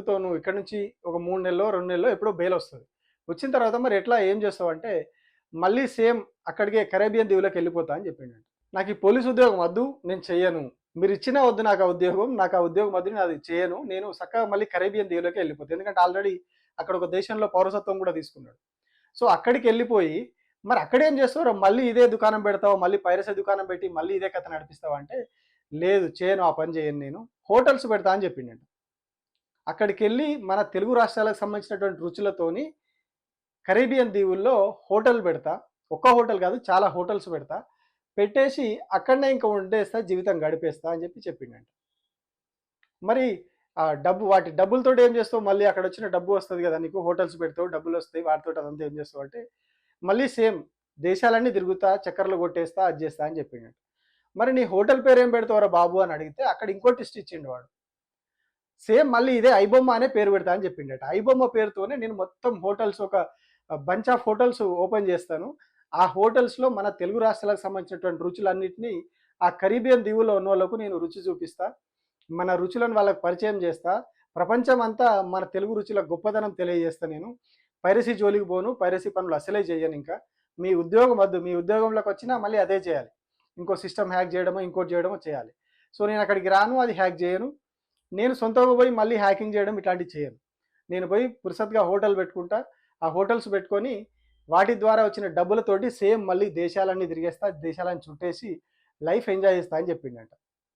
తో నువ్వు ఇక్కడ నుంచి ఒక మూడు నెలలో రెండు నెలలో ఎప్పుడో బెయిల్ వస్తుంది. వచ్చిన తర్వాత మరి ఎట్లా ఏం చేస్తావు అంటే మళ్ళీ సేమ్ అక్కడికే కరేబియన్ దీవులకు వెళ్ళిపోతా అని చెప్పిండు నాకు ఈ పోలీస్ ఉద్యోగం వద్దు నేను చెయ్యను. మీరు ఇచ్చిన వద్దు నాకు ఆ ఉద్యోగం నాకు ఆ ఉద్యోగం వద్దు నేను అది చేయను నేను చక్కగా మళ్ళీ కరేబియన్ దీవులకి వెళ్ళిపోతాను ఎందుకంటే ఆల్రెడీ అక్కడ ఒక దేశంలో పౌరసత్వం కూడా తీసుకున్నాడు. సో అక్కడికి వెళ్ళిపోయి మరి అక్కడేం చేస్తావు? మళ్ళీ ఇదే దుకాణం పెడతావు మళ్ళీ పైరసీ దుకాణం పెట్టి మళ్ళీ ఇదే కథ నడిపిస్తావు అంటే లేదు చేయను ఆ పని చేయను నేను. హోటల్స్ పెడతా అని చెప్పిండు అక్కడికి వెళ్ళి మన తెలుగు రాష్ట్రాలకు సంబంధించినటువంటి రుచులతోని కరేబియన్ దీవుల్లో హోటల్ పెడతా. ఒక్క హోటల్ కాదు చాలా హోటల్స్ పెడతా. పెట్టేసి అక్కడనే ఇంకా ఉండేస్తా జీవితం గడిపేస్తా అని చెప్పి చెప్పిండంట. మరి ఆ డబ్బు వాటి డబ్బులతో ఏం చేస్తావు? మళ్ళీ అక్కడ వచ్చిన డబ్బు వస్తుంది కదా నీకు హోటల్స్ పెడతావు డబ్బులు వస్తాయి వాటితో అదంతా ఏం చేస్తావు అంటే మళ్ళీ సేమ్ దేశాలన్నీ తిరుగుతా చక్కర్లు కొట్టేస్తా అది చేస్తా అని చెప్పిండట. మరి నీ హోటల్ పేరు ఏం పెడతావురా బాబు అని అడిగితే అక్కడ ఇంకో టిస్ట్ ఇచ్చిండు వాడు. సేమ్ మళ్ళీ ఇదే ఐబొమ్మ అనే పేరు పెడతా అని చెప్పిండట. ఐబొమ్మ పేరుతోనే నేను మొత్తం హోటల్స్ ఒక బంచ్ ఆఫ్ హోటల్స్ ఓపెన్ చేస్తాను. ఆ హోటల్స్లో మన తెలుగు రాష్ట్రాలకు సంబంధించినటువంటి రుచులన్నింటినీ ఆ కరీబియన్ దీవుల్లో ఉన్న వాళ్ళకు నేను రుచి చూపిస్తా. మన రుచులను వాళ్ళకి పరిచయం చేస్తా. ప్రపంచం అంతా మన తెలుగు రుచుల గొప్పదనం తెలియజేస్తా నేను. పైరసీ జోలికి పోను పైరసీ పనులు అసలే చేయను ఇంకా. మీ ఉద్యోగం వద్దు మీ ఉద్యోగంలోకి వచ్చినా మళ్ళీ అదే చేయాలి. ఇంకో సిస్టమ్ హ్యాక్ చేయడమో ఇంకోటి చేయడమో చేయాలి. సో నేను అక్కడికి రాను అది హ్యాక్ చేయను. నేను సొంతంగా పోయి మళ్ళీ హ్యాకింగ్ చేయడం ఇట్లాంటివి చేయను. నేను పోయి పురుసత్గా హోటల్ పెట్టుకుంటా ఆ హోటల్స్ పెట్టుకొని వాటి ద్వారా వచ్చిన డబ్బులతోటి సేమ్ మళ్ళీ దేశాలన్నీ తిరిగేస్తా దేశాలని చుట్టేసి లైఫ్ ఎంజాయ్ చేస్తా అని చెప్పిండట.